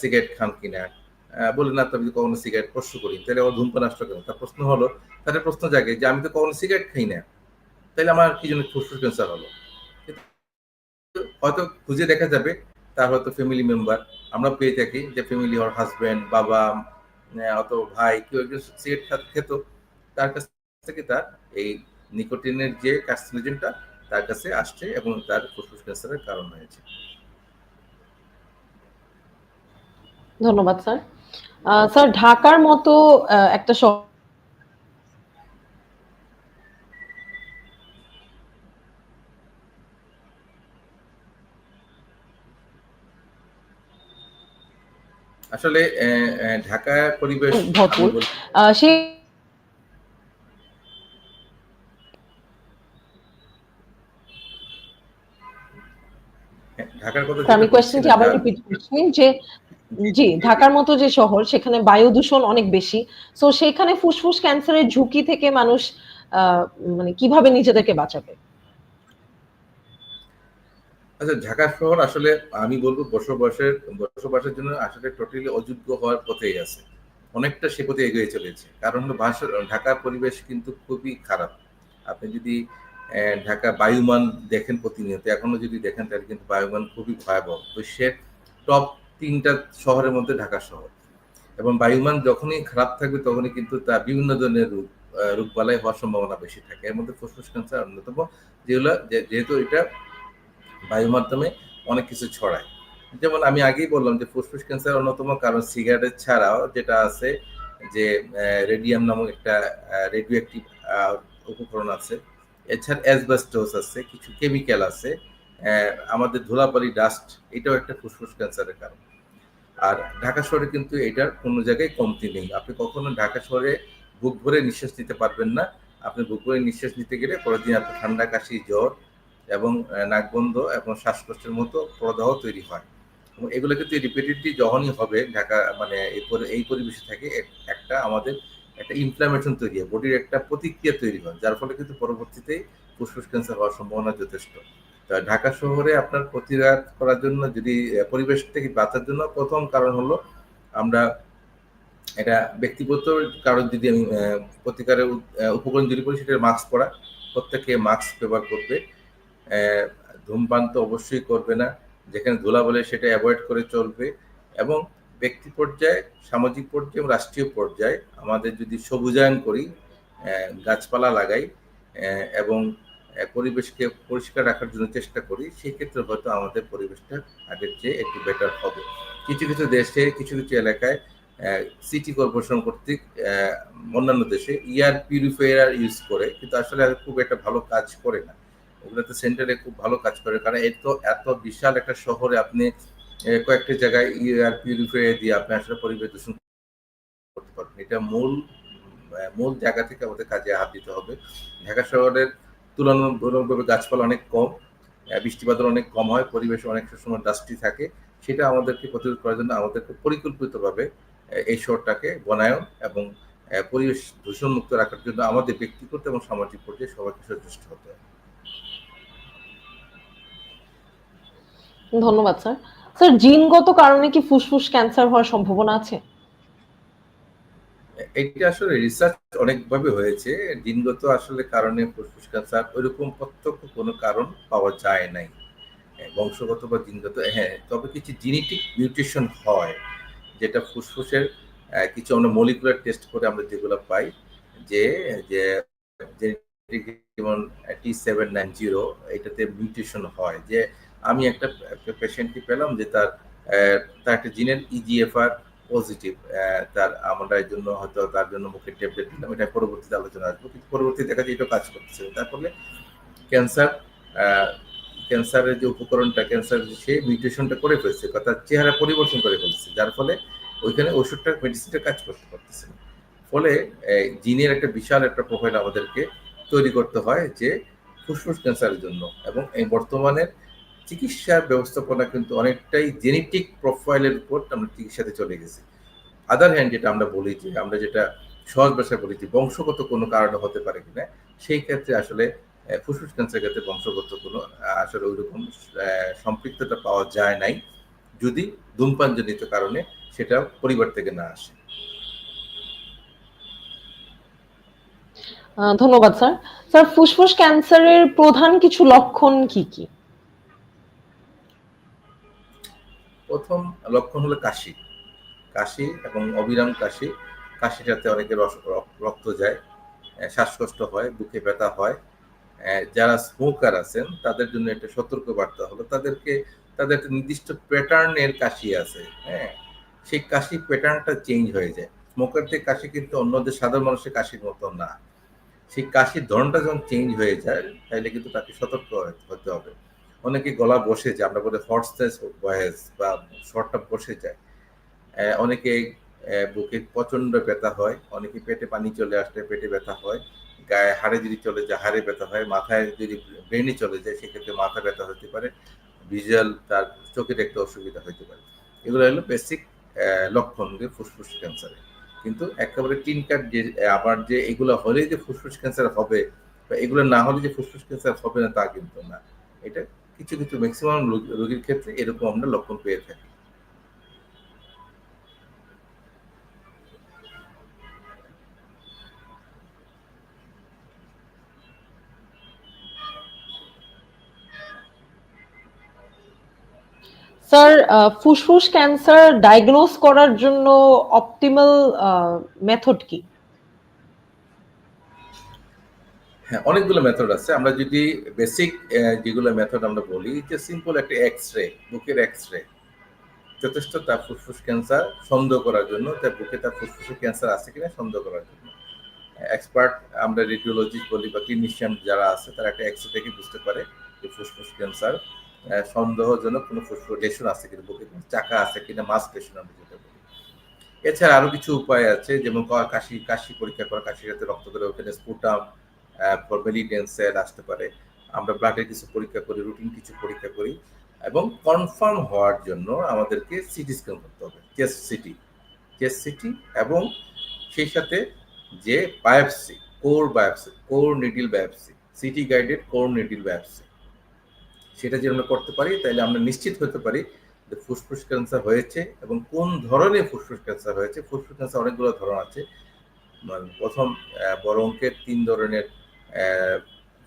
Cigarette খান কিনা? বলে না আমি কখনো সিগারেট স্পর্শ করি তাহলে ও ধূমপান আসলো কেন? তার প্রশ্ন হলো, তাদের প্রশ্ন জাগে যে, আমি তো কখনো সিগারেট খাই না। তাহলে আমার কি জন্য ফুসফুস ক্যান্সার হলো? হয়তো খুঁজে দেখা যাবে, তার হয়তো ফ্যামিলি মেম্বার আমরা পেয়ে থাকি যে ফ্যামিলি ওর হাজব্যান্ড বাবা অত ভাই কেউ একজন সিগারেট খেত। তার কাছ থেকে তার এই নিকোটিনের যে কার্সিনোজেনটা তার কাছে আসছে এবং তার ফুসফুস ক্যান্সারের কারণ হয়েছে। ধন্যবাদ স্যার। স্যার ঢাকার মতো একটা শহর আসলে ঢাকা পরিবেশ সেই ঢাকার কথা আমি কোয়েশ্চেনটি আবার রিপিট করছি যে জি, ঢাকার মতো যে শহর, সেখানে বায়ু দূষণ অনেক বেশি। সো সেখানে ফুসফুস ক্যান্সারের ঝুঁকি থেকে মানুষ মানে কীভাবে নিজেদেরকে বাঁচাবে? আচ্ছা ঢাকা শহর আসলে আমি বলব বসবাসের বসবাসের জন্য আসলে টোটালি অযোগ্য হওয়ার পথেই আছে। অনেকটা সে পথে এগিয়ে চলেছে। কারণ হলো ভাষা ঢাকার পরিবেশ কিন্তু খুবই খারাপ। আপনি যদি ঢাকা বায়ুমান দেখেন প্রতিনিয়ত, এখনও যদি দেখেন তাহলে কিন্তু বায়ুমান খুবই ভয়াবহ। বিশ্বের টপ তিনটা শহরের মধ্যে ঢাকা শহর। এবং বায়ুমান যখনই খারাপ থাকবে তখনই কিন্তু তা বিভিন্ন ধরনের রোগ রোগবালাই হওয়ার সম্ভাবনা বেশি থাকে। এর মধ্যে ফুসফুস ক্যান্সার অন্যতম, যেগুলো যেহেতু এটা বায়ু মাধ্যমে অনেক কিছু ছড়ায়। যেমন আমি আগেই বললাম যে ফুসফুস ক্যান্সার অন্যতম কারণ সিগারেট ছাড়াও যেটা আছে যে রেডিয়াম নামক একটা রেডিও অ্যাক্টিভ উপকরণ আছে। এছাড়া অ্যাসবাস্টোস আছে, কিছু কেমিক্যাল আছে। আমাদের ধুলাবালি ডাস্ট এটাও একটা ফুসফুস ক্যান্সারের কারণ। আর ঢাকা শহরে কিন্তু এটার কোনো জায়গায় কমতি নেই। আপনি কখনো ঢাকা শহরে বুক ভরে নিঃশ্বাস নিতে পারবেন না। আপনি বুক ভরে নিঃশ্বাস নিতে গেলে পরের দিন আপনার ঠান্ডা, কাশি, জ্বর এবং নাকবন্ধ এবং শ্বাসকষ্টের মতো প্রদাহ তৈরি হয়। এবং এগুলো কিন্তু রিপিটেডলি যখনই হবে। ঢাকা মানে এই পরিবেশে থাকে একটা আমাদের একটা ইনফ্লামেশন তৈরি হয়। বডির একটা প্রতিক্রিয়া তৈরি হয়। যার ফলে কিন্তু পরবর্তীতে ফুসফুস ক্যান্সার হওয়ার সম্ভাবনা যথেষ্ট। ঢাকা শহরে আপনার প্রতিরোধ করার জন্য যদি পরিবেশ থেকে বাঁচার জন্য প্রথম কারণ হলো আমরা এটা ব্যক্তিগত কারণ যদি আমি প্রতিকারের উপকরণ যদি করি সেটা মাস্ক পরা। প্রত্যেকে মাস্ক ব্যবহার করবে। ধূমপান তো অবশ্যই করবে না। যেখানে ধুলা বলে সেটা অ্যাভয়েড করে চলবে। এবং ব্যক্তি পর্যায়ে, সামাজিক পর্যায়ে এবং রাষ্ট্রীয় পর্যায়ে আমাদের যদি সবুজায়ন করি গাছপালা লাগাই এবং পরিবেশকে পরিষ্কার রাখার জন্য চেষ্টা করি, সেক্ষেত্রে হয়তো আমাদের পরিবেশটা আগের চেয়ে একটু বেটার হবে। কিছু কিছু দেশে, কিছু কিছু এলাকায় সিটি কর্পোরেশন কর্তৃক অন্যান্য দেশে ইয়ার পিউরিফায়ার ইউজ করে, কিন্তু আসলে খুব একটা ভালো কাজ করে না। ওগুলোতে সেন্টারে খুব ভালো কাজ করে, কারণ এত এত বিশাল একটা শহরে আপনি কয়েকটি জায়গায় ইয়ার পিউরিফায়ার দিয়ে আপনি আসলে পরিবেশ দূষণ করতে পারবেন। এটা মূল মূল জায়গা থেকে আমাদের কাজে হাত দিতে হবে। ঢাকা শহরের তুলনামূলকভাবে গাছপালা অনেক কম বৃষ্টিপাত অনেক কম হয় পরিবেশ অনেক সময় ডাস্টি থাকে। সেটা আমাদেরকে প্রতিরোধ করার জন্য আমাদেরকে পরিকল্পিতভাবে এই শহরটাকে বনায়ন এবং পরিবেশ দূষণ মুক্ত রাখার জন্য আমাদের ব্যক্তিগত এবং সামাজিক পর্যায়ে সবাইকে সচেষ্ট হতে হবে। ধন্যবাদ স্যার স্যার জিনগত কারণে কি ফুসফুস ক্যান্সার হওয়ার সম্ভাবনা আছে? এটা আসলে রিসার্চ অনেকভাবে হয়েছে। জিনগত আসলে কারণে ফুসফুস ক্যান্সার ওইরকম প্রত্যক্ষ কোনো কারণ পাওয়া যায় নাই। বংশগত বা জিনগত হ্যাঁ তবে কিছু জিনেটিক মিউটেশন হয়, যেটা ফুসফুসের কিছু আমরা মলিকুলার টেস্ট করে আমরা যেগুলো পাই, যে যে যেমন টি সেভেন নাইন জিরো এটাতে মিউটেশন হয়, যে আমি একটা পেশেন্টকে পেলাম যে তার তার একটা জিনের ইজিএফআর পজিটিভ তার আমরা এর জন্য হয়তো তার জন্য মুখের ট্যাবলেট দিলাম এটা পরবর্তীতে আলোচনা আসব। কিন্তু পরবর্তীতে দেখা যায় এটা কাজ করতেছে। তার ফলে ক্যান্সার ক্যান্সারের যে উপকরণটা ক্যান্সার সে মিউটেশনটা করে ফেলছে, অর্থাৎ চেহারা পরিবর্তন করে ফেলছে, যার ফলে ওইখানে ওষুধটা মেডিসিনটা কাজ করতে পারতেছে না। ফলে জিনের একটা বিশাল একটা প্রোফাইল আমাদেরকে তৈরি করতে হয় যে ফুসফুস ক্যান্সারের জন্য এবং এই বর্তমানের চিকিৎসার ব্যবস্থাপনা কিন্তু অনেকটাই জেনেটিক প্রোফাইলের উপর আমরা চিকিৎসাতে চলে গেছি। আদার হ্যান্ড যেটা আমরা বলি যে, আমরা যেটা সহজ ভাষায় বলি যে, বংশগত কোনো কারণে হতে পারে কিনা, সেই ক্ষেত্রে আসলে ফুসফুস ক্যান্সার ক্ষেত্রে বংশগত কোনো আসলে ওইরকম সম্পৃক্ততা পাওয়া যায় নাই। যদি ধূমপানজনিত কারণে সেটা পরিবার থেকে না আসে। ধন্যবাদ, স্যার। স্যার, ফুসফুস ক্যান্সারের প্রধান কিছু লক্ষণ কি কি? প্রথম লক্ষণ হলো কাশি। কাশি এবং অবিরাম কাশি। কাশিটাতে অনেকে রস- রক- রক্ত যায় শ্বাসকষ্ট হয়, বুকে ব্যথা হয়। যারা স্মোকার আছেন, তাদের জন্য একটা সতর্ক বার্তা হলো, তাদেরকে, তাদের একটা নির্দিষ্ট প্যাটার্নের কাশি আছে হ্যাঁ? সেই কাশি প্যাটার্নটা চেঞ্জ হয়ে যায়। স্মোকারদের কাশি কিন্তু অন্যদের সাধারণ মানুষের কাশির মতো না। সেই কাশির ধরনটা যখন চেঞ্জ হয়ে যায়, তাহলে কিন্তু তাকে সতর্ক হতে হবে। অনেকে গলা বসে যায়, আমরা বলি হর্সনেস ভয়েস বা শর্টটা বসে যায়। অনেকে বুকে প্রচণ্ড ব্যথা হয়, অনেকে পেটে পানি চলে আসলে পেটে ব্যথা হয়, গায়ে হাড়ে যদি চলে যায়, হাড়ে ব্যথা হয়, মাথায় যদি ব্রেনে চলে যায়, সেক্ষেত্রে মাথা ব্যথা হতে পারে, ভিজুয়াল তার চোখের একটা অসুবিধা হতে পারে। এগুলো হলো বেসিক লক্ষণ যে ফুসফুস ক্যান্সারে কিন্তু একেবারে তিন কার্ড যে, আবার যে এগুলো হলেই যে ফুসফুস ক্যান্সার হবে, বা এগুলো না হলে যে ফুসফুস ক্যান্সার হবে না, তা কিন্তু না। এটা কিছু কিছু ম্যাক্সিমাম রোগীর ক্ষেত্রে এরকম আমরা লক্ষণ পেয়ে থাকি। স্যার আহ, ফুসফুস ক্যান্সার ডায়াগনোজ করার জন্য অপটিমাল মেথড কি? হ্যাঁ অনেকগুলো মেথড আছে। আমরা যদি বেসিক যেগুলো মেথড আমরা বলি, যে সিম্পল একটা এক্স রে বুকের এক্স রে যথেষ্ট তার ফুসফুস ক্যান্সার সন্দেহ করার জন্য, তার বুকে তার ফুসফুসে ক্যান্সার আছে কিনা সন্দেহ করার জন্য। এক্সপার্ট আমরা রেডিওলজিস্ট বলি বা ক্লিনিশিয়ান যারা আছে, তারা একটা এক্স দেখে বুঝতে পারে যে ফুসফুস ক্যান্সার সন্দেহজনক কোনো ফুসফুস লেশন আছে কিনা, বুকে চাকা আছে কিনা মাস্ক লেশন আমরা যেটা বলি। এছাড়া আরও কিছু উপায় আছে, যেমন কাশি কাশি পরীক্ষা করা, কাশির সাথে রক্ত করে ওখানে স্পুটাম ফরমেলিডেন্স সেল আসতে পারে। আমরা ব্লাডের কিছু পরীক্ষা করি রুটিন কিছু পরীক্ষা করি এবং কনফার্ম হওয়ার জন্য আমাদেরকে সিটি স্ক্যান করতে হবে চেস্ট সিটি চেস্ট সিটি এবং সেই সাথে যে biopsy core biopsy core needle biopsy CT guided core needle biopsy সেটা যদি আমরা করতে পারি, তাহলে আমরা নিশ্চিত হতে পারি যে ফুসফুস ক্যান্সার হয়েছে এবং কোন ধরনের ফুসফুস ক্যান্সার হয়েছে। ফুসফুস ক্যান্সার অনেকগুলো ধরন আছে। মানে প্রথম বড় অঙ্কের তিন ধরনের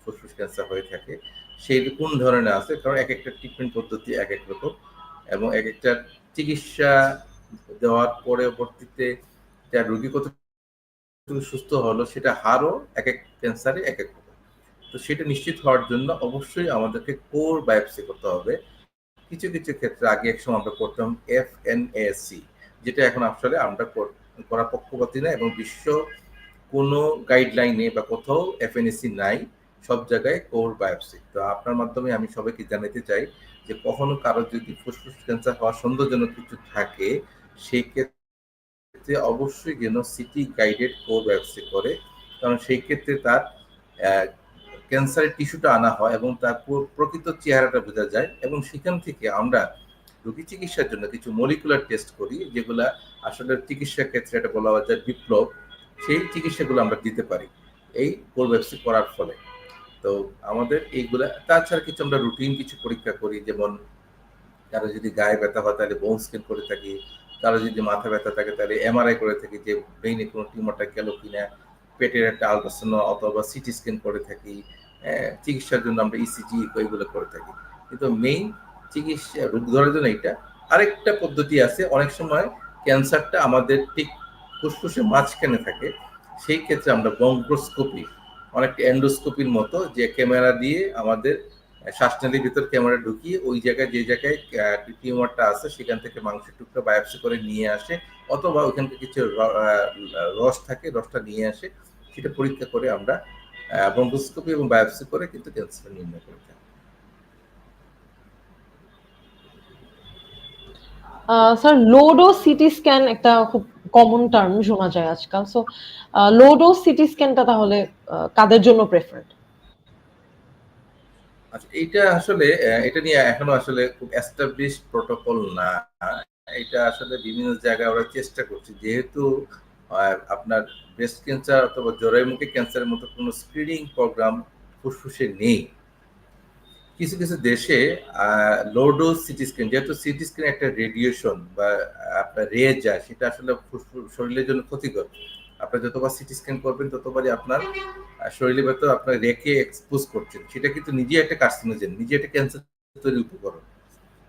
ফুসফুস ক্যান্সার হয়ে থাকে। সেই কোন ধরনের আছে? কারণ এক একটা ট্রিটমেন্ট পদ্ধতি এক এক রকম এবং এক একটা চিকিৎসা দেওয়ার পরবর্তীতে তার রোগী কত সুস্থ হলো, সেটা হারও এক এক ক্যান্সারে এক এক রকম। তো সেটা নিশ্চিত হওয়ার জন্য অবশ্যই আমাদেরকে কোর বায়োপসি করতে হবে। কিছু কিছু ক্ষেত্রে আগে এক সময় আমরা করতাম এফ এন সি, যেটা এখন আসলে আমরা করা পক্ষপাতি না এবং বিশ্ব কোনো গাইডলাইনে বা কোথাও এফএনএসি নাই, সব জায়গায় কোর বায়োপসি তো আপনার মাধ্যমে আমি সবাইকে জানাতে চাই যে কখনো কারও যদি ফুসফুস ক্যান্সার হওয়ার সন্দেহজনক কিছু থাকে, সেই ক্ষেত্রে অবশ্যই যেন সিটি গাইডেড কোর বায়োপসি করে। কারণ সেই ক্ষেত্রে তার ক্যান্সারের টিস্যুটা আনা হয় এবং তার প্রকৃত চেহারাটা বোঝা যায় এবং সেখান থেকে আমরা রোগী চিকিৎসার জন্য কিছু মলিকুলার টেস্ট করি, যেগুলা আসলে চিকিৎসা ক্ষেত্রে এটা বলা যায় বিপ্লব। সেই চিকিৎসাগুলো আমরা দিতে পারি। এই কোরব্যাক্সি করার ফলে। তো আমাদের এইগুলা তাছাড়া কিছু আমরা রুটিন কিছু পরীক্ষা করি যেমন কারও যদি গায়ে ব্যথা হয় তাহলে বোন স্ক্যান করে থাকি কারও যদি মাথা ব্যথা থাকে তাহলে এমআরআই করে থাকি যে ব্রেইনে কোনো টিউমারটা গেল কিনা পেটের একটা আলট্রাসাউন্ড অথবা সিটি স্ক্যান করে থাকি আহ, চিকিৎসার জন্য আমরা ইসিজি এগুলো করে থাকি। কিন্তু মেইন চিকিৎসা রোগ ধরার জন্য এটা আরেকটা পদ্ধতি আছে অনেক সময় ক্যান্সারটা আমাদের ঠিক ফুসফুসে মাঝখানে থাকে, সেই ক্ষেত্রে আমরা বঙ্ক্রোস্কোপি অনেকটা অ্যান্ডোস্কোপির মতো যে ক্যামেরা দিয়ে আমাদের শ্বাসনালীর ভিতর ক্যামেরা ঢুকিয়ে ওই জায়গায় যে জায়গায় টিউমারটা আছে, সেখান থেকে মাংসের টুকরা বায়োপসি করে নিয়ে আসে, অথবা ওখানকে কিছু র- রস থাকে, রসটা নিয়ে আসে, সেটা পরীক্ষা করে আমরা ব্রঙ্কোস্কোপি এবং বায়োপসি করে কিন্তু ক্যান্সার নির্ণয় করে থাকি। স্যার লোডো সিটি স্ক্যান একটা খুব কমন টার্ম শোনা যায় আজকাল। সো লোডো সিটি স্ক্যানটা তাহলে কাদের জন্য প্রেফারেড আচ্ছা এইটা আসলে এটা নিয়ে এখনও আসলে খুব এস্টাবলিশ প্রটোকল না। এটা আসলে বিভিন্ন জায়গায় আমরা চেষ্টা করছি। যেহেতু আপনার ব্রেস্ট ক্যান্সার অথবা জরায়ুমুখী ক্যান্সারের মতো কোনো স্ক্রিনিং প্রোগ্রাম ফুসফুসে নেই। কিছু কিছু দেশে লোডো সিটি স্ক্যান যেহেতু সিটি স্ক্যান একটা রেডিয়েশন বা আপনার রে যায় সেটা আসলে শরীরের জন্য ক্ষতিকর। আপনার যতবার সিটি স্ক্যান করবেন, ততবারই আপনার শরীরে ভেতর আপনার রেখে এক্সপোজ করছেন সেটা কিন্তু নিজে একটা কার্সিনোজেন নিজে একটা ক্যান্সার তৈরি উপকরণ।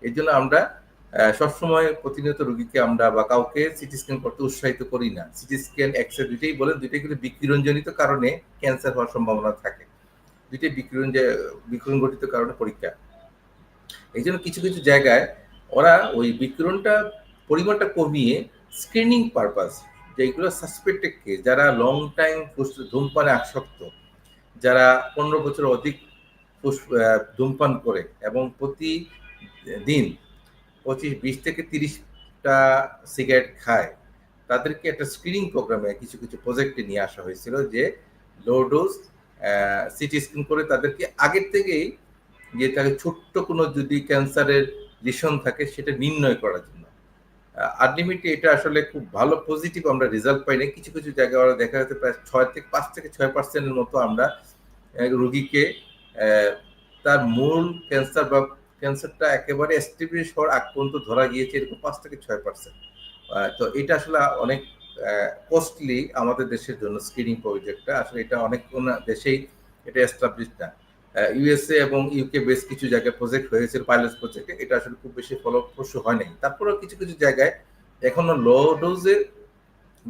এই জন্য আমরা সবসময় প্রতিনিয়ত রোগীকে আমরা বা কাউকে সিটি স্ক্যান করতে উৎসাহিত করি না। সিটি স্ক্যান এক্সরে দুইটাই বলেন, দুইটাই কিন্তু বিকিরণজনিত কারণে ক্যান্সার হওয়ার সম্ভাবনা থাকে। দুইটাই বিকিরণ যে, বিকিরণ ঘটিত কারণে পরীক্ষা। এই জন্য কিছু কিছু জায়গায় ওরা ওই বিকিরণটা, পরিমাণটা কমিয়ে স্ক্রিনিং পারপাস যেগুলো সাসপেক্টেড কেস যারা লং টাইম ধূমপানে আসক্ত, যারা পনেরো বছর অধিক ধূমপান করে এবং প্রতি দিন পঁচিশ, বিশ থেকে তিরিশটা সিগারেট খায়, তাদেরকে একটা স্ক্রিনিং প্রোগ্রামে কিছু কিছু প্রজেক্টে নিয়ে আসা হয়েছিল যে লো ডোজ সিটি স্ক্রিন করে তাদেরকে আগের থেকেই যে তাকে ছোট্ট কোনো যদি ক্যান্সারের লিশন থাকে সেটা নির্ণয় করার জন্য। আনলিমিটে এটা আসলে খুব ভালো পজিটিভ আমরা রেজাল্ট পাই না কিছু কিছু জায়গায় ওরা দেখা যাচ্ছে প্রায় ছয় থেকে পাঁচ থেকে ছয় পার্সেন্টের মতো আমরা রুগীকে তার মূল ক্যান্সার বা ক্যান্সারটা একেবারে এস্টাবলিশ হওয়ার আগ পর্যন্ত ধরা গিয়েছে এরকম পাঁচ থেকে ছয় পার্সেন্ট তো এটা আসলে অনেক কস্টলি আমাদের দেশের জন্য স্ক্রিনিং প্রজেক্টটা আসলে এটা অনেক কোন দেশেই এটা এস্টাবলিশ না। ইউএসএ এবং ইউকে বেশ কিছু জায়গায় প্রজেক্ট হয়েছে পাইলট প্রজেক্টে এটা আসলে খুব বেশি ফলপ্রসূ হয় নাই। তারপরেও কিছু কিছু জায়গায় এখনও লো ডোজের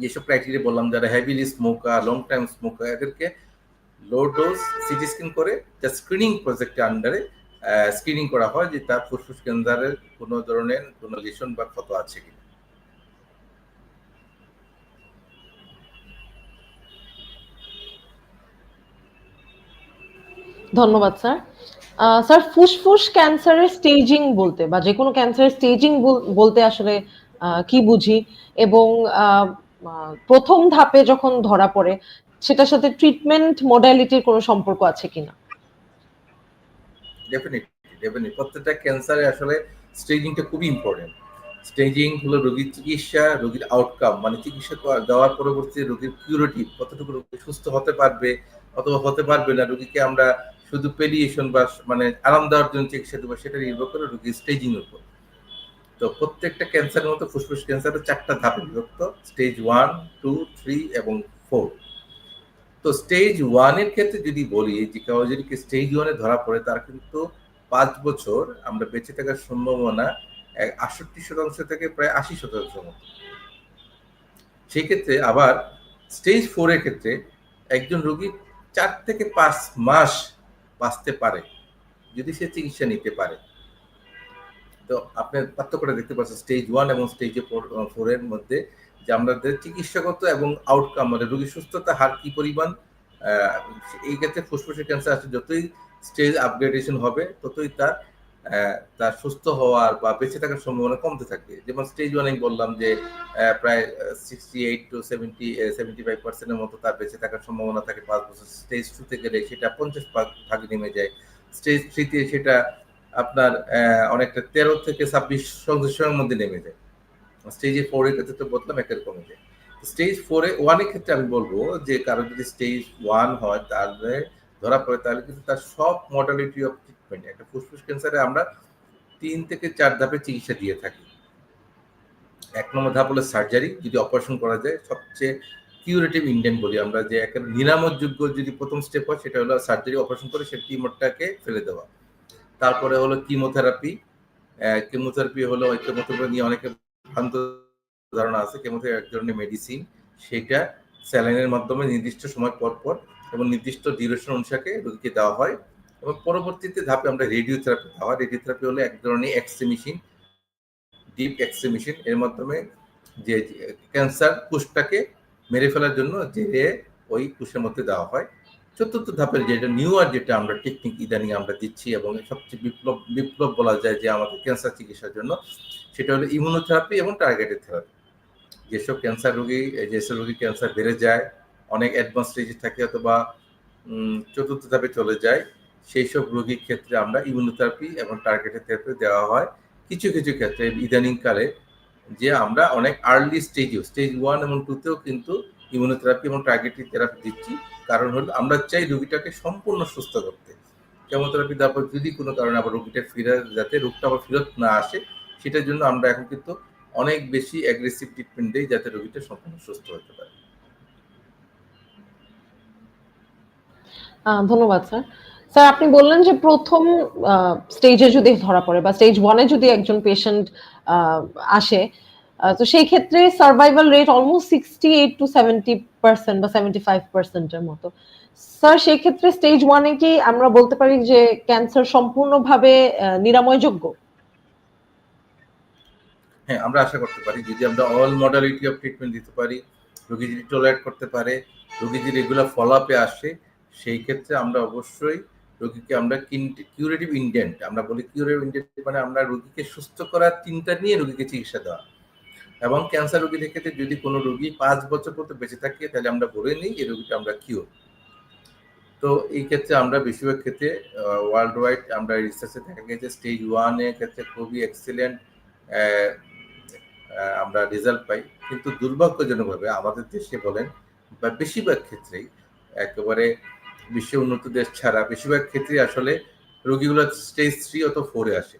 যেসব ক্রাইটেরিয়া বললাম, যারা heavily smoker long time smoker এদেরকে লো ডোজ সিটি স্ক্রিন করে যা স্ক্রিনিং প্রজেক্টের আন্ডারে স্ক্রিনিং করা হয় যে তার ফুসফুস ক্যান্সারের কোনো ধরনের কোনো লিশন বা ক্ষত আছে কিনা। ধন্যবাদ, স্যার। স্যার, ফুসফুস ক্যান্সারের স্টেজিং বলতে বা যে কোনো ক্যান্সারের স্টেজিং বলতে আসলে কি বুঝি? এবং প্রথম ধাপে যখন ধরা পড়ে, সেটার সাথে ট্রিটমেন্ট মডালিটির কোনো সম্পর্ক আছে কিনা? ডেফিনেটলি ডেফিনেটলি প্রত্যেকটা ক্যান্সারে আসলে স্টেজিংটা খুবই ইম্পর্টেন্ট স্টেজিং হলো রোগীর চিকিৎসা, রোগীর আউটকাম মানে চিকিৎসা দেওয়ার পরবর্তী রোগীর কিউরেটিভ কতটুকু রোগী সুস্থ হতে পারবে, অথবা হতে পারবে না, রোগীকে আমরা শুধু পেডিয়েশন বা মানে আরাম দেওয়ার জন্য চিকিৎসা দেবো, সেটা নির্ভর করে রোগীর স্টেজিং উপর। তো প্রত্যেকটা ক্যান্সারের মতো ফুসফুস ক্যান্সারের চারটা ধাপে বিভক্ত স্টেজ ওয়ান টু থ্রি এবং ফোর তো স্টেজ ওয়ানের ক্ষেত্রে যদি বলি, যে কেউ যদি স্টেজ ওয়ানে ধরা পড়ে, তার কিন্তু পাঁচ বছর আমরা বেঁচে থাকার সম্ভাবনা আটষট্টি শতাংশ থেকে প্রায় আশি শতাংশ মতো। সেক্ষেত্রে আবার স্টেজ ফোরের ক্ষেত্রে একজন রোগী চার থেকে পাঁচ মাস বাঁচতে পারে, যদি সে চিকিৎসা নিতে পারে। তো আপনি পার্থক্যটা দেখতে পাচ্ছেন স্টেজ ওয়ান এবং স্টেজ ফোর এর মধ্যে যে আমাদের চিকিৎসাগত এবং আউটকাম মানে রোগীর সুস্থতা, হার কি পরিমাণ এই ক্ষেত্রে ফুসফুসের ক্যান্সার আছে, যতই স্টেজ আপগ্রেডেশন হবে, ততই তার তার সুস্থ হওয়ার বা বেঁচে থাকার সম্ভাবনা কমতে থাকবে যেমন স্টেজ ওয়ানে বললাম যে প্রায় sixty eight to seventy seventy five পার্সেন্টের মতো তার বেঁচে থাকার সম্ভাবনা থাকে পাঁচ বছর। স্টেজ টুতে গেলে সেটা পঞ্চাশ ভাগে নেমে যায়। স্টেজ থ্রিতে সেটা আপনার অনেকটা তেরো থেকে ছাব্বিশ সংশ্লেষণের মধ্যে নেমে যায়। স্টেজে ফোর এর ক্ষেত্রে তো বললাম একের কমে যায়। স্টেজ ফোরে ওয়ানের ক্ষেত্রে আমি বলব যে, কারও যদি স্টেজ ওয়ান হয়, তাহলে, ধরা পড়ে, তাহলে কিন্তু তার সব মডালিটি অফ ট্রিটমেন্ট একটা ফুসফুস ক্যান্সারে আমরা তিন থেকে চার ধাপে চিকিৎসা দিয়ে থাকি। এক নম্বর ধাপ হলো সার্জারি যদি অপারেশন করা যায়, সবচেয়ে কিউরেটিভ ইন্ডিয়ান বলি আমরা যে একেবারে নিরাময়যোগ্য যদি প্রথম স্টেপ হয়, সেটা হলো সার্জারি অপারেশন করে সেই টিউমারটাকে ফেলে দেওয়া। তারপরে হলো কিমোথেরাপি কেমোথেরাপি হলো কেমোথেরাপি নিয়ে অনেকে ভ্রান্ত ধারণা আছে কেমোথেরাপি এক ধরনের মেডিসিন সেটা স্যালাইনের মাধ্যমে নির্দিষ্ট সময় পর পর এবং নির্দিষ্ট ডিউরেশন অনুসারে রোগীকে দেওয়া হয়। এবং পরবর্তীতে ধাপে আমরা রেডিওথেরাপি দেওয়া রেডিওথেরাপি হলো এক ধরনের X ray machine deep X ray machine এর মাধ্যমে যে ক্যান্সার কোষটাকে মেরে ফেলার জন্য যে ওই কোষের মধ্যে দেওয়া হয়। চতুর্থ ধাপের যেটা নিউ আর যেটা আমরা টেকনিক ইদানিং আমরা দিচ্ছি এবং সবচেয়ে বিপ্লব বিপ্লব বলা যায় যে আমাদের ক্যান্সার চিকিৎসার জন্য, সেটা হলো ইমিউনোথেরাপি এবং টার্গেটেড থেরাপি যেসব ক্যান্সার রোগী, যেসব রোগী ক্যান্সার বেড়ে যায়, অনেক অ্যাডভান্স স্টেজে থাকে অথবা চতুর্থ ধাপে চলে যায় সেই সব রোগীর ক্ষেত্রে আমরা ইমিউনোথেরাপি এবং টার্গেটেড থেরাপি দেওয়া হয়। কিছু কিছু ক্ষেত্রে ইদানিং কালে যে আমরা অনেক আর্লি স্টেজেও স্টেজ ওয়ান এবং টুতেও কিন্তু ইমিউনোথেরাপি এবং টার্গেটেড থেরাপি দিচ্ছি। কারণ হলো আমরা চাই রোগীটাকে সম্পূর্ণ সুস্থ করতে। কেমোথেরাপি দেওয়ার পর যদি কোনো কারণে আবার রোগীটা ফিরে যাতে রোগটা আবার ফেরত না আসে, সেটার জন্য আমরা এখন কিন্তু অনেক বেশি অ্যাগ্রেসিভ ট্রিটমেন্ট দিই যাতে রোগীটা সম্পূর্ণ সুস্থ হতে পারে। ধন্যবাদ স্যার স্যার আপনি বললেন যে প্রথম স্টেজে যদি ধরা পড়ে বা স্টেজ ওয়ানে যদি একজন পেশেন্ট আসে তো সেই ক্ষেত্রে survival rate almost sixty eight to seventy percent বা সেভেন্টি ফাইভ পার্সেন্টের মতো। স্যার সেই ক্ষেত্রে স্টেজ ওয়ানে কি আমরা বলতে পারি যে ক্যান্সার সম্পূর্ণভাবে নিরাময়যোগ্য? হ্যাঁ আমরা আশা করতে পারি। যদি আমরা অল মডালিটি অফ ট্রিটমেন্ট দিতে পারি রোগী যদি টলারেট করতে পারে রোগী যদি রেগুলার ফলো আপে আসে, সেই ক্ষেত্রে আমরা অবশ্যই রোগীকে আমরা কিউরেটিভ ইন্ডেন্ট আমরা বলি কিউরেটিভ ইন্ডেন্ট মানে আমরা রোগীকে সুস্থ করার চিন্তা নিয়ে রোগীকে চিকিৎসা দেওয়া। এবং ক্যান্সার রোগীদের ক্ষেত্রে যদি কোনো রোগী পাঁচ বছর পর্যন্ত বেঁচে থাকে, তাহলে আমরা বলে নিই এই রোগীটা আমরা কিউর তো এই ক্ষেত্রে আমরা বেশিরভাগ ক্ষেত্রে ওয়ার্ল্ড ওয়াইড আমরা রিসার্চে দেখা গেছে স্টেজ ওয়ানের ক্ষেত্রে খুবই এক্সিলেন্ট আমরা রেজাল্ট পাই। কিন্তু দুর্ভাগ্যজনকভাবে আমাদের দেশে বলেন বা বেশিরভাগ ক্ষেত্রেই একেবারে বিশ্বে উন্নত দেশ ছাড়া বেশিরভাগ ক্ষেত্রে আসলে রোগীগুলো স্টেজ থ্রি অত ফোরে আসে।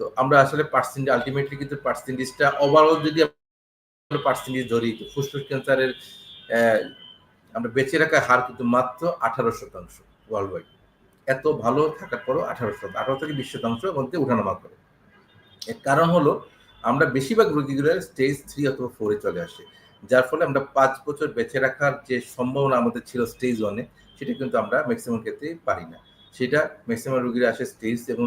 তো আমরা আসলে পার্সেন্ট আলটিমেটলি কিন্তু পার্সেন্টেজটা ওভারঅল যদি পার্সেন্টেজ ধরি ফুসফুস ক্যান্সারের আমরা বেঁচে রাখার হার কিন্তু মাত্র আঠারো শতাংশ ওয়ার্ল্ড ওয়াইড এত ভালো থাকার পরও আঠারো শতাংশ, আঠারো থেকে বিশ শতাংশ মধ্যে উঠানামা করে এর কারণ হলো, আমরা বেশিরভাগ রোগীগুলো স্টেজ থ্রি অথবা ফোরে চলে আসে। যার ফলে আমরা পাঁচ বছর বেঁচে রাখার যে সম্ভাবনা আমাদের ছিল স্টেজ ওয়ানে সেটা কিন্তু আমরা ম্যাক্সিমাম ক্ষেত্রে পারি না। সেটা ম্যাক্সিমাম রুগীরা আসে স্টেজ এবং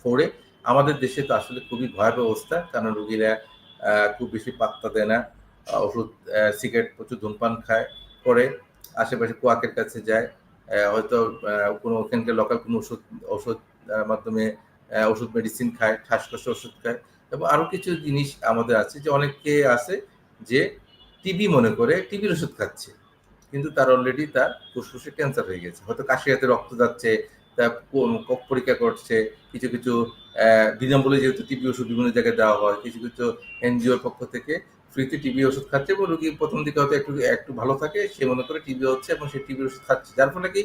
ফোরে আমাদের দেশে তো আসলে খুবই ভয়াবহ অবস্থা, কারণ রুগীরা খুব বেশি পাত্তা দেয় না ওষুধ সিগারেট প্রচুর ধূমপান খায়, করে আশেপাশে কোয়াকের কাছে যায় হয়তো কোনো ওখানকার লোকাল কোনো ওষুধ ওষুধ মাধ্যমে ওষুধ মেডিসিন খায়, শ্বাসকষ্ট ওষুধ খায়, এবং আরও কিছু জিনিস আমাদের আছে যে অনেকে আছে যে টিবি মনে করে টিবির ওষুধ খাচ্ছে। কিন্তু তার অলরেডি তার ফুসফুসে ক্যান্সার হয়ে গেছে। হয়তো কাশি, হাতে রক্ত যাচ্ছে তা কক পরীক্ষা করছে, কিছু কিছু বিনামূল্যে যেহেতু টিবি ওষুধ বিভিন্ন জায়গায় দেওয়া হয়, কিছু কিছু এনজিওর পক্ষ থেকে ফ্রিতে টিবি ওষুধ খাচ্ছে এবং রোগী প্রথম দিকে হয়তো একটু একটু ভালো থাকে, সে মনে করে টিবি হচ্ছে এবং সে টিবি ওষুধ খাচ্ছে। যার ফলে কি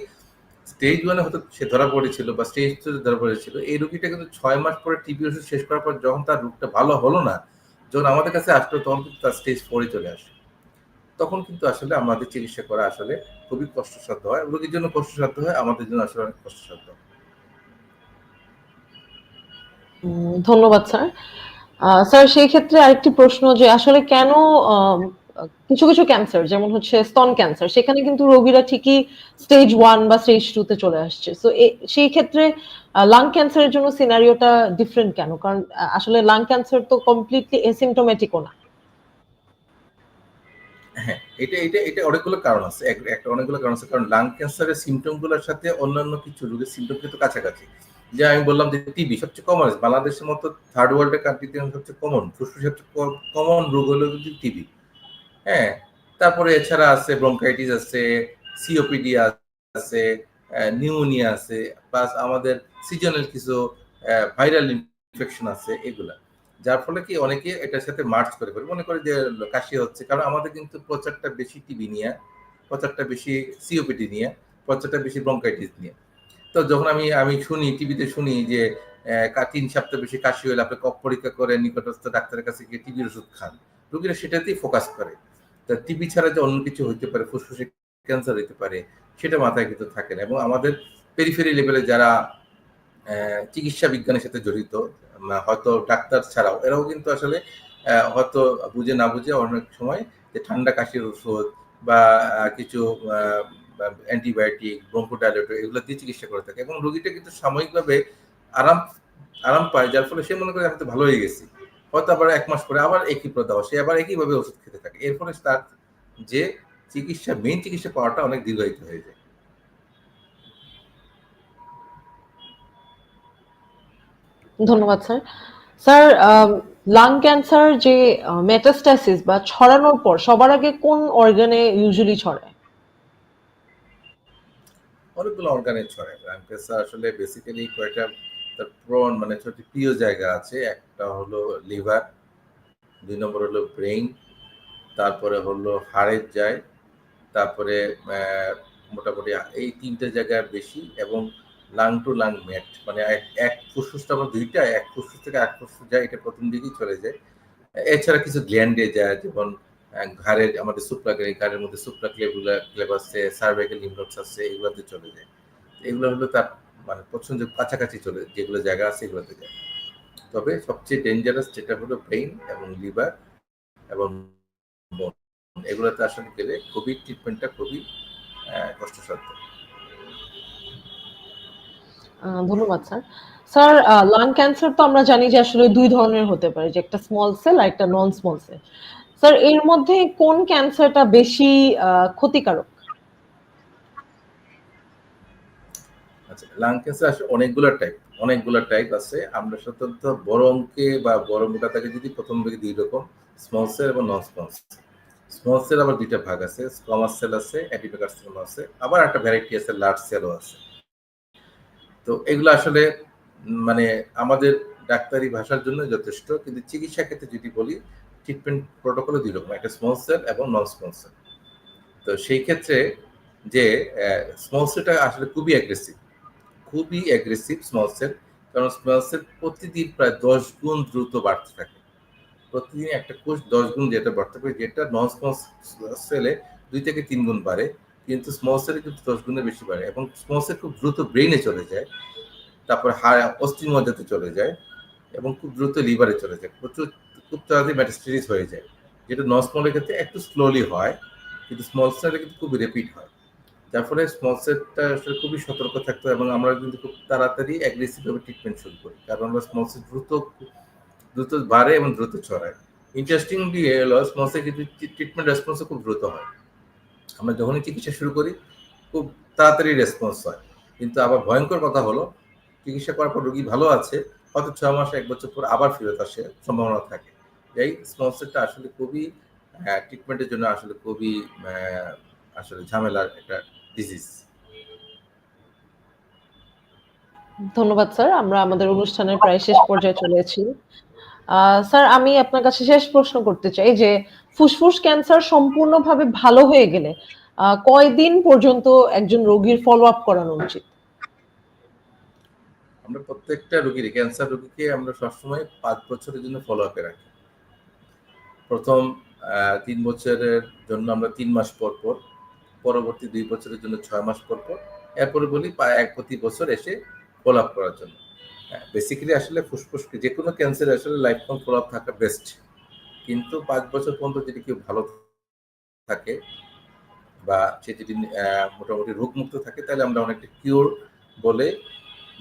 স্টেজ ওয়ানে হয়তো সে ধরা পড়েছিল বা স্টেজ টু ধরা পড়েছিল। এই রোগীটা কিন্তু ছয় মাস পরে টিবি ওষুধ শেষ করার পর যখন তার রোগটা ভালো হলো না যখন আমাদের কাছে আসলো তখন কিন্তু তার স্টেজ ফোরে চলে আসে। তখন কিন্তু আসলে আমাদের চিকিৎসা করা আসলে খুবই কষ্টসাধ্য হয়। রোগীর জন্য কষ্টসাধ্য হয়, আমাদের জন্য আসলে অনেক কষ্টসাধ্য ধন্যবাদ, স্যার। স্যার, সেই ক্ষেত্রে আরেকটি প্রশ্ন যে আসলে কেন কিছু কিছু ক্যান্সার যেমন হচ্ছে স্তন ক্যান্সার সেখানে কিন্তু রোগীরা ঠিকই স্টেজ ওয়ান বা স্টেজ টু তে চলে আসছে। সো সেই ক্ষেত্রে লাং ক্যান্সারের জন্য সিনারিওটা ডিফারেন্ট কেন? কারণ আসলে লাং ক্যান্সার তো কমপ্লিটলি এসিমটোমেটিকও না। হ্যাঁ এটা এটা এটা অনেকগুলো কারণ আছে। একটা অনেকগুলো কারণ আছে। কারণ লাং ক্যান্সারের সিমটমগুলোর সাথে অন্যান্য কিছু রোগের সিমটম কিন্তু কাছাকাছি। যে আমি বললাম যে টিবি সবচেয়ে কমন বাংলাদেশের মতো থার্ড ওয়ার্ল্ডের কান্ট্রিতে সবচেয়ে কমন ফুসফুসের কমন রোগ হলো টিবি হ্যাঁ তারপরে এছাড়া আছে ব্রঙ্কাইটিস আছে, সিওপিডি আছে নিউমোনিয়া আছে প্লাস আমাদের সিজনাল কিছু ভাইরাল ইনফেকশন আছে এগুলা। যার ফলে কি অনেকে এটার সাথে মার্চ করে ফেলে মনে করে যে কাশি হচ্ছে, কারণ আমাদের কিন্তু প্রচারটা বেশি টিবি নিয়ে, প্রচারটা বেশি সিওপিডি নিয়ে, প্রচারটা বেশি ব্রঙ্কাইটিস নিয়ে। তো যখন আমি আমি শুনি টিভিতে শুনি যে তিন সপ্তাহ বেশি কাশি হলে আপনি কপ পরীক্ষা করে নিকটস্থ ডাক্তারের কাছে গিয়ে টিবির ওষুধ খান। রুগীরা সেটাতেই ফোকাস করে। তা টিবি ছাড়া যে অন্য কিছু হইতে পারে, ফুসফুসে ক্যান্সার হইতে পারে, সেটা মাথায় কিন্তু থাকে না। এবং আমাদের পেরিফেরি লেভেলে যারা চিকিৎসা বিজ্ঞানের সাথে জড়িত হয়তো ডাক্তার ছাড়াও, এরাও কিন্তু আসলে হয়তো বুঝে না বুঝে অনেক সময় যে ঠান্ডা কাশির ওষুধ বা কিছু অ্যান্টিবায়োটিক ব্রঙ্কোডাইলেটর এগুলো দিয়ে চিকিৎসা করে থাকে। এবং রোগীটা কিন্তু সাময়িকভাবে আরাম আরাম পায়, যার ফলে সে মনে করে আমি তো ভালো হয়ে গেছি। হয়তো আবার এক মাস পরে আবার একই প্রদাহ সে আবার একইভাবে ওষুধ খেতে থাকে। এর ফলে তার যে চিকিৎসা মেইন চিকিৎসা পাওয়াটা অনেক দীর্ঘায়িত হয়ে যায়। ধন্যবাদ স্যার। স্যার লাং ক্যান্সার যে মেটাস্টাসিস বা ছড়ানোর পর সবার আগে কোন অর্গানে ইউজুয়ালি ছড়ায়? অনেকগুলো অর্গানে ছড়ায়। লাং ক্যান্সার আসলে বেসিক্যালি কয়েকটা তার প্রণ মানে ছোট প্রিয় জায়গা আছে। একটা হলো লিভার, দুই নম্বর হলো ব্রেইন, তারপরে হলো হাড়ের যায় তারপরে মোটামুটি এই তিনটে জায়গায় বেশি এবং লাং টু লাং ম্যাট মানে এক- ফুসফুসটা আমার দুইটা, এক ফুসফুস থেকে এক ফুসফুস যায়, এটা প্রথম দিকেই চলে যায়। এছাড়া কিছু গ্ল্যান্ডে যায়, যেমন ঘাড়ের, আমাদের সুপ্রা ঘাড়ের মধ্যে সুপ্রা ক্লেবুলা ক্লেব আছে সার্ভাইকাল লিমনোটস আছে, এগুলোতে চলে যায়। এগুলো হলো তার মানে পছন্দের কাছাকাছি চলে যেগুলো জায়গা আছে এগুলোতে যায় তবে সবচেয়ে ডেঞ্জারাস যেটা হলো ব্রেইন এবং লিভার এবং বোন এগুলোতে আসলে গেলে খুবই ট্রিটমেন্টটা খুবই কষ্টসাধ্য। ধন্যবাদ, স্যার। স্যার লাং ক্যান্সার তো আমরা জানি যে আসলে দুই ধরনের হতে পারে, যে একটা স্মল সেল আর একটা নন স্মল সেল স্যার, এর মধ্যে কোন ক্যান্সারটা বেশি ক্ষতিকারক? আচ্ছা লাং ক্যান্সার আসলে অনেকগুলো টাইপ অনেকগুলো টাইপ আছে। আমরা সাধারণত বড় অঙ্কে বা বড় মোটা থাকে যদি প্রথম দিকে দুই রকম স্মল সেল এবং non small cell small cell আবার দুইটা ভাগ আছে স্কমাস সেল আছে অ্যান্টিবায়োটিক আছে, আবার একটা ভ্যারাইটি আছে লার্জ সেলও আছে। তো এগুলো আসলে মানে আমাদের ডাক্তারি ভাষার জন্য যথেষ্ট, কিন্তু চিকিৎসা ক্ষেত্রে যদি বলি ট্রিটমেন্ট প্রোটোকলে দুই রকম, একটা স্মল সেল এবং নন স্মল সেল তো সেই ক্ষেত্রে যে স্মল সেলটা আসলে খুবই অ্যাগ্রেসিভ খুবই অ্যাগ্রেসিভ স্মল সেল কারণ স্মল সেল প্রতিদিন প্রায় দশ গুণ দ্রুত বাড়তে থাকে। প্রতিদিন একটা কোষ দশ গুণ যেটা বাড়তে পারে, যেটা নন স্মল সেলে দুই থেকে তিন গুণ বাড়ে, কিন্তু স্মল সেলে কিন্তু দশ গুণের বেশি বাড়ে এবং স্মল সেল খুব দ্রুত ব্রেইনে চলে যায়, তারপর হাড় অস্থি মজ্জাতে চলে যায় এবং খুব দ্রুত লিভারে চলে যায়। প্রচুর, খুব তাড়াতাড়ি ম্যাটাস্টেরিস হয়ে যায়, যেটা নন স্মলের ক্ষেত্রে একটু স্লোলি হয়, কিন্তু স্মল সেলে কিন্তু খুব রেপিড হয়। যার ফলে স্মল সেটটা আসলে খুবই সতর্ক থাকতে এবং আমরা কিন্তু খুব তাড়াতাড়ি অ্যাগ্রেসিভ ভাবে ট্রিটমেন্ট শুরু করি। কারণ আমরা স্মল সেট দ্রুত দ্রুত বাড়ে এবং দ্রুত ছড়ায়। ইন্টারেস্টিং ইন্টারেস্টিংলি হলো স্মল সেট কিন্তু ট্রিটমেন্ট রেসপন্সও খুব দ্রুত হয়। আমরা যখনই চিকিৎসা শুরু করি, খুব তাড়াতাড়ি রেসপন্স হয়। কিন্তু আবার ভয়ঙ্কর কথা হলো, চিকিৎসা করার পর রোগী ভালো আছে, হয়তো ছয় মাস, এক বছর পর আবার ফেরত আসে সম্ভাবনা থাকে। এই স্মল সেটটা আসলে খুবই ট্রিটমেন্টের জন্য আসলে খুবই আসলে ঝামেলার একটা ডিজিজ ধন্যবাদ স্যার। আমরা আমাদের অনুষ্ঠানের প্রায় শেষ পর্যায়ে চলে এসেছি। আহ, স্যার আমি আপনার কাছে শেষ প্রশ্ন করতে চাই যে ফুসফুস ক্যান্সার সম্পূর্ণভাবে ভালো হয়ে গেলে আহ, কয়দিন পর্যন্ত একজন রোগীর ফলো আপ করানো উচিত? আমরা প্রত্যেকটা রোগীর ক্যান্সার রোগীকে আমরা সবসময় পাঁচ বছরের জন্য ফলো আপে রাখি। প্রথম আহ, তিন বছরের জন্য আমরা তিন মাস পর পর পরবর্তী দুই বছরের জন্য ছয় মাস পর পর। এরপরে বলি এক প্রতি বছর এসে ফলো আপ করার জন্য। বেসিক্যালি আসলে ফুসফুস যে কোনো ক্যান্সার আসলে লাইফ টাইম ফলো আপ থাকা বেস্ট কিন্তু পাঁচ বছর পর্যন্ত যদি কেউ ভালো থাকে বা সে যদি মোটামুটি রোগমুক্ত থাকে, তাহলে আমরা অনেকটা কিওর বলে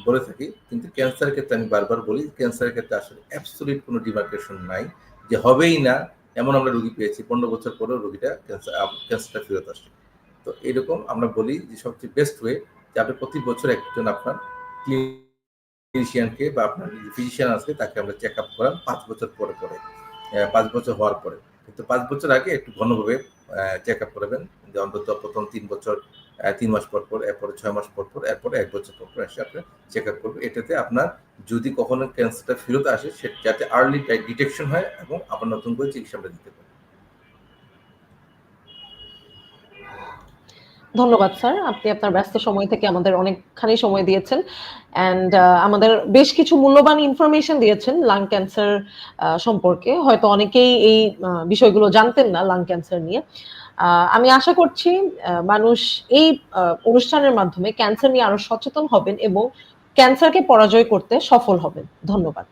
বলে থাকি। কিন্তু ক্যান্সারের ক্ষেত্রে আমি বারবার বলি ক্যান্সারের ক্ষেত্রে আসলে অ্যাবসলিউট কোনো ডিমার্কেশন নাই। যে হবেই না, এমন আমরা রোগী পেয়েছি, পনেরো বছর পরেও রোগীটা ক্যান্সার ক্যান্সারটা ফেরত আসে তো এরকম আমরা বলি যে সবচেয়ে বেস্ট ওয়ে যে আপনি প্রতি বছর একজন আপনার ক্লিনিশিয়ানকে বা আপনার ফিজিশিয়ান আছে তাকে আমরা চেক আপ করান পাঁচ বছর পরে পরে পাঁচ বছর হওয়ার পরে। কিন্তু পাঁচ বছর আগে একটু ঘনভাবে চেক আপ করাবেন। যে অন্তত প্রথম তিন বছর তিন মাস পর পর, এরপরে ছয় মাস পর পর, এরপরে এক বছর পর পর এসে আপনি চেক আপ করবেন। এটাতে আপনার যদি কখনো ক্যান্সারটা ফেরত আসে, সে যাতে আর্লি ডিটেকশন হয় এবং আবার নতুন করে চিকিৎসা আমরা দিতে পারি ধন্যবাদ, স্যার। আপনি আপনার ব্যস্ত সময় থেকে আমাদের অনেকখানি সময় দিয়েছেন। অ্যান্ড আমাদের বেশ কিছু মূল্যবান ইনফরমেশন দিয়েছেন লাং ক্যান্সার সম্পর্কে। হয়তো অনেকেই এই বিষয়গুলো জানতেন না লাং ক্যান্সার নিয়ে। আমি আশা করছি মানুষ এই অনুষ্ঠানের মাধ্যমে ক্যান্সার নিয়ে আরও সচেতন হবেন এবং ক্যান্সারকে পরাজয় করতে সফল হবেন। ধন্যবাদ।